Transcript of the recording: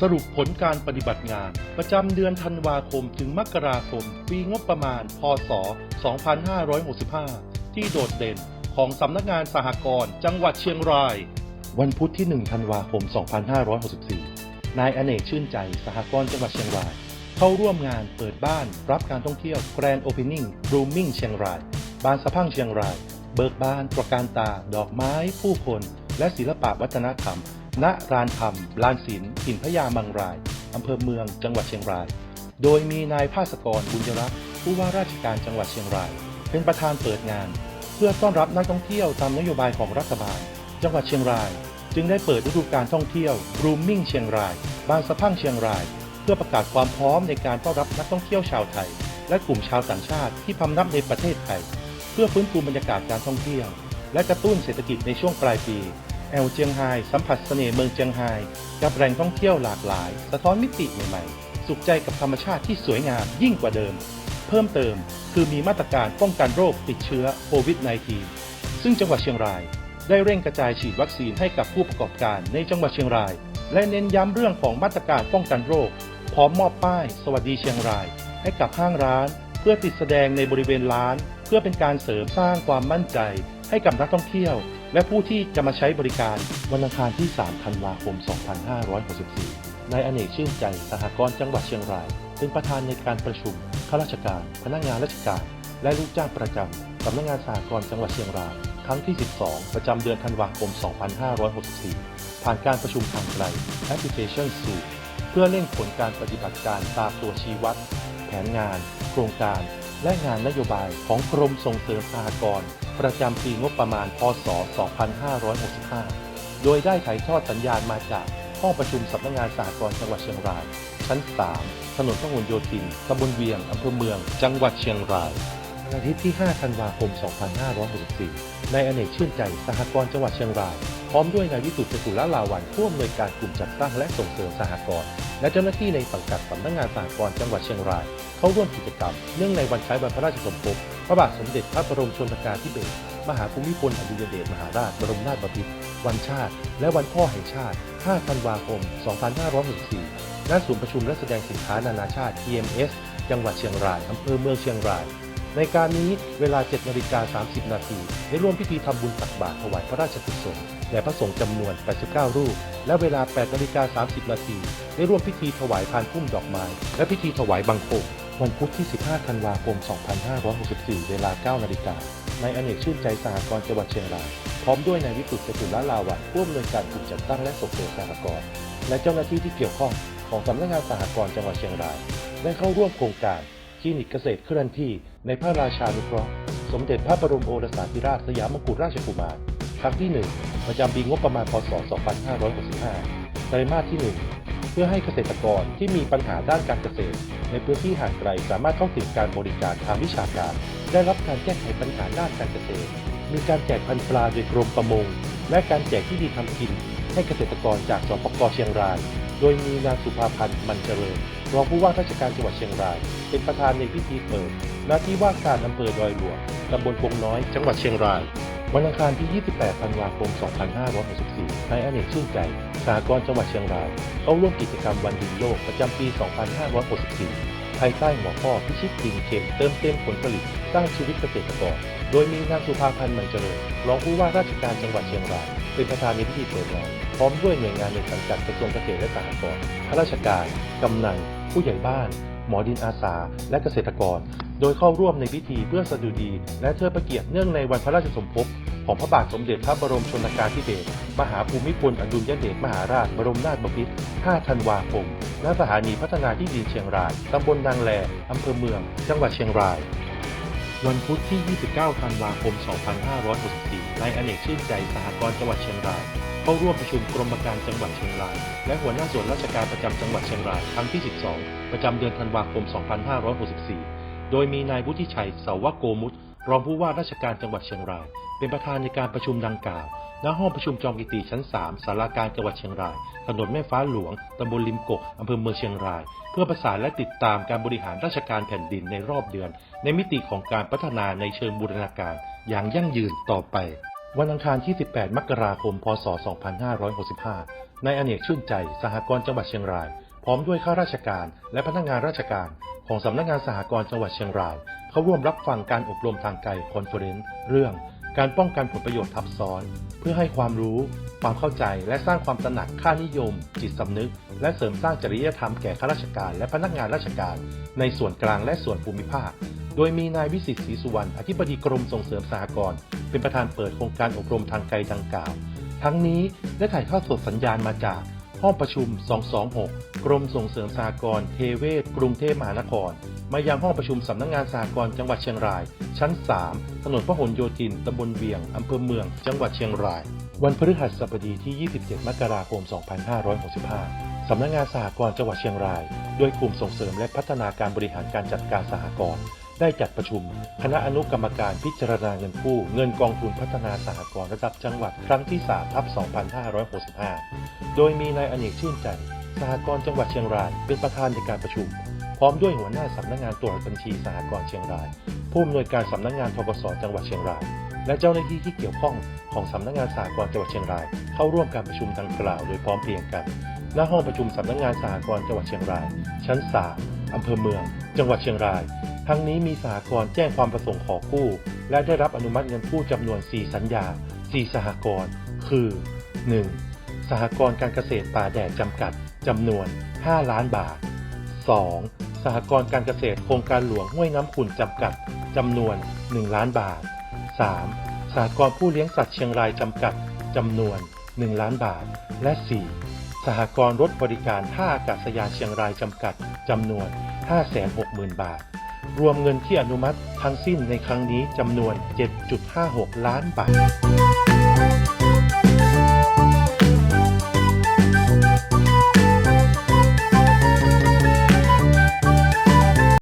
สรุปผลการปฏิบัติงาน ประจำเดือนธันวาคมถึงมกราคม ปีงบประมาณ พศ 2565 ที่โดดเด่นของสำนักงานสหกรณ์จังหวัดเชียงราย วันพุธที่ 1 ธันวาคม 2564 นายอเนกชื่นใจสหกรณ์จังหวัดเชียงราย เข้าร่วมงานเปิดบ้านรับการท่องเที่ยว Grand Opening Blooming เชียงราย บานสะพังเชียงราย เบิกบานตระการตา ดอกไม้ผู้คน และศิลปะวัฒนธรรม ณรานธรรมลานศิลป์ถิ่นพญามังราย อำเภอเมือง จังหวัดเชียงราย โดยมีนายภาสกรบุญยรักษ์ผู้ว่าราชการจังหวัดเชียงราย เป็นประธานเปิดงาน เพื่อต้อนรับนักท่องเที่ยวตามนโยบายของรัฐบาล จังหวัดเชียงราย จึงได้เปิดฤดูการท่องเที่ยว Blooming เชียงราย บานสะพั่งเชียงราย เพื่อประกาศความพร้อมในการต้อนรับนักท่องเที่ยวชาวไทย และกลุ่มชาวต่างชาติที่พำนักในประเทศไทย เพื่อฟื้นฟูบรรยากาศการท่องเที่ยว และกระตุ้นเศรษฐกิจในช่วงปลายปี อลเจียงไฮ้สัมผัสเสน่ห์เมืองเจียงไฮ้กับแหล่งท่องเที่ยวหลากหลาย สะท้อนมิติใหม่ๆ สุขใจกับธรรมชาติที่สวยงามยิ่งกว่าเดิม เพิ่มเติมคือมีมาตรการป้องกันโรคติดเชื้อโควิด -19 ซึ่งจังหวัดเชียงราย ได้เร่งกระจายฉีดวัคซีนให้กับผู้ประกอบการในจังหวัดเชียงราย และเน้นย้ำเรื่องของมาตรการป้องกันโรค พร้อมมอบป้าย สวัสดีเชียงราย ให้กับห้างร้าน เพื่อติดแสดงในบริเวณร้าน เพื่อเป็นการเสริมสร้างความมั่นใจให้กับนักท่องเที่ยว และผู้ที่จะมาใช้บริการวันอังคารที่ 3 ธันวาคม 2564 นายอเนกชื่นใจสหกรณ์จังหวัดเชียงราย เป็นประธานในการประชุมข้าราชการ พนักงานราชการ และลูกจ้างประจำสำนักงานสหกรณ์จังหวัดเชียงราย ครั้งที่ 12 ประจำเดือนธันวาคม 2564 ผ่านการประชุมทางไกลแอปพลิเคชัน Zoom เพื่อเร่งผลการปฏิบัติการตามตัวชี้วัด แผนงาน โครงการ และงานนโยบายของกรมส่งเสริมสหกรณ์ ประจำปีงบประมาณ พศ 2565 โดยได้ถ่ายทอดสัญญาณมาจากห้องประชุมสำนักงานสหกรณ์จังหวัดเชียงราย ชั้น 3 ถนนพหลโยธิน ตำบลเวียง อำเภอเมือง จังหวัดเชียงรายวันอาทิตย์ที่ 5 ธันวาคม 2564 นายอเนกชื่นใจ สหกรณ์จังหวัดเชียงราย พร้อมด้วยนายวิสุทธิ์จตุรลาวันผู้อำนวยการกลุ่มจัดตั้งและส่งเสริมสหกรณ์และเจ้าหน้าที่ในสังกัดสำนักงานสหกรณ์จังหวัดเชียงราย เข้าร่วมกิจกรรม เนื่องในวันคล้ายวันพระราชสมภพ พระบาทสมเด็จพระบรมชนกาธิเบศรมหาภูมิพลอดุลยเดชมหาราชบรมนาถบพิตรวันชาติ และวันพ่อแห่งชาติ 5 ธันวาคม 2564ณศูนย์ประชุมและแสดงสินค้านานาชาติ TMS จังหวัดเชียงราย อำเภอเมืองเชียงราย ในการนี้เวลา 7นาฬิกา30 นาทีได้ร่วมพิธีทำบุญตักบาตรถวายพระราชกุศลแด่พระสงฆ์จำนวน 89 รูป และเวลา8นาฬิกา30 นาทีได้ร่วมพิธีถวายพานพุ่มดอกไม้ และพิธีถวายบังคม วันพุธที่ 15 ธันวาคม 2564 เวลา 9 นาฬิกานายอเนกชื่นใจสหกรณ์จังหวัดเชียงราย พร้อมด้วยนายวิสุทธิ์จตุรลาวันผู้อำนวยการกลุ่มจัดตั้งและส่งเสริมสหกรณ์และเจ้าหน้าที่ที่เกี่ยวข้องของสำนักงานสหกรณ์จังหวัดเชียงราย ได้เข้าร่วมโครงการคลินิกเกษตรเคลื่อนที่ในพระราชานุเคราะห์ สมเด็จพระบรมโอรสาธิราชสยามกุฎราชกุมารครั้งที่ 1 ประจำปีงบประมาณ พศ 2565 ไตรมาสที่ 1 พื่อให้เกษตรกรที่มีปัญหาด้านการเกษตร ในพื้นที่ห่างไกลสามารถเข้าถึงการบริการทางวิชาการ ได้รับการแก้ไขปัญหาด้านการเกษตร มีการแจกพันธุ์ปลาโดยกรมประมง และการแจกที่ดีทำกิน ให้เกษตรกรจากสปกเชียงราย โดยมีนางสุภาพันธ์มันเจริญรองผู้ว่าราชการจังหวัดเชียงราย เป็นประธานในพิธีเปิดหน้าที่ว่าการอำเภอดอยหลวงตำบลปงน้อย จังหวัดเชียงราย วันอังคารที่ 28 ธันวาคม 2564นายอเนกชื่นใจ สหกรณ์จังหวัดเชียงรายเข้าร่วมกิจกรรมวันดินโลกประจำปี 2564 ภายใต้หัวข้อพิชิตดินเข็มเติมเต็มผลผลิต สร้างชีวิตเกษตรกร โดยมีนางสุภาพันธ์มันเจริญรองผู้ว่าราชการจังหวัดเชียงราย เป็นประธานในพิธีเปิดงานพร้อมด้วยหน่วยงานในสังกัดกระทรวงเกษตรและสหกรณ์ข้าราชการ กำนัน ผู้ใหญ่บ้าน หมอดินอาสา และเกษตรกร โดยเข้าร่วมในพิธีเพื่อสดุดี และเทิดพระเกียรติเนื่องในวันพระราชสมภพ ของพระบาทสมเด็จพระบรมชนกาธิเบศรมหาภูมิพลอดุลยเดชมหาราชบรมนาถบพิตร 5 ธันวาคม ณ สถานีพัฒนาที่ดินเชียงราย ตำบลนางแล อำเภอเมือง จังหวัดเชียงราย วันพุธที่ 29 ธันวาคม 2564นายอเนกชื่นใจสหกรณ์จังหวัดเชียงราย เข้าร่วมประชุมกรมการจังหวัดเชียงราย และหัวหน้าส่วนราชการประจำจังหวัดเชียงรายครั้งที่ 12 ประจำเดือนธันวาคม 2564 โดยมีนายวุฒิชัย เสาวโกมุต รองผู้ว่าราชการจังหวัดเชียงราย เป็นประธานในการประชุมดังกล่าว ณ ห้องประชุมจอมกิติชั้น3สาราการจังหวัดเชียงราย ถนนแม่ฟ้าหลวง ตำบลริมกก อำเภอเมืองเชียงราย เพื่อประสานและติดตามการบริหารราชการแผ่นดินในรอบเดือน ในมิติของการพัฒนาในเชิงบูรณาการ อย่างยั่งยืนต่อไป วันอังคารที่ 18 มกราคม พศ 2565 นายอเนกชื่นใจ สหกรณ์จังหวัดเชียงราย พร้อมด้วยข้าราชการและพนักงานราชการของสำนักงานสหกรณ์จังหวัดเชียงราย เข้าร่วมรับฟังการอบรมทางไกลคอนเฟอเรนซ์เรื่องการป้องกันผลประโยชน์ทับซ้อน เพื่อให้ความรู้ ความเข้าใจและสร้างความตระหนักค่านิยม จิตสำนึก และเสริมสร้างจริยธรรมแก่ข้าราชการและพนักงานราชการ ในส่วนกลางและส่วนภูมิภาค โดยมีนายวิสิทธิ์ศรีสุวรรณอธิบดีกรมส่งเสริมสหกรณ์เป็นประธานเปิดโครงการอบรมทางไกลดังกล่าว ทั้งนี้ได้ถ่ายทอดสดสัญญาณมาจาก ห้องประชุม 226 กรมส่งเสริมสหกรเทเวศ กรุงเทพมหานคร มายังห้องประชุมสำนักงานสหกรจังหวัดเชียงราย ชั้น 3 ถนนพหลโยธิน ตำบลเวียง อำเภอเมือง จังหวัดเชียงราย วันพฤหัสบดีที่ 27 มกราคม 2565 สำนักงานสหกรจังหวัดเชียงรายด้วยกลุ่มส่งเสริมและพัฒนาการบริหารการจัดการสหกรณ์ ได้จัดประชุม คณะอนุกรรมการพิจารณาเงินกู้เงินกองทุนพัฒนาสหกรณ์ระดับจังหวัดครั้งที่3ทับ2565 โดยมีนายอเนกชื่นใจสหกรณ์จังหวัดเชียงรายเป็นประธานในการประชุม พร้อมด้วยหัวหน้าสำนักงานตรวจบัญชีสหกรณ์เชียงราย ผู้อำนวยการสำนักงานทกสจังหวัดเชียงราย และเจ้าหน้าที่ที่เกี่ยวข้องของสำนักงานสหกรณ์จังหวัดเชียงราย เข้าร่วมการประชุมดังกล่าวโดยพร้อมเพรียงกันณห้องประชุมสำนักงานสหกรณ์จังหวัดเชียงราย ชั้น 3อำเภอเมือง จังหวัดเชียงราย ทั้งนี้มีสหกรณ์แจ้งความประสงค์ขอกู้ และได้รับอนุมัติเงินกู้จำนวน 4 สัญญา 4 สหกรณ์ คือ 1. สหกรณ์การเกษตรป่าแดดจำกัดจำนวน 5 ล้านบาท 2. สหกรณ์การเกษตรโครงการหลวงห้วยน้ำขุ่นจำกัดจำนวน 1 ล้านบาท 3. สหกรณ์ผู้เลี้ยงสัตว์เชียงรายจำกัดจำนวน 1 ล้านบาท และ 4. สหกรณ์รถบริการท่าอากาศยานเชียงรายจำกัดจำนวน 560,000 บาท รวมเงินที่อนุมัติทั้งสิ้นในครั้งนี้จำนวน 7.56 ล้านบาท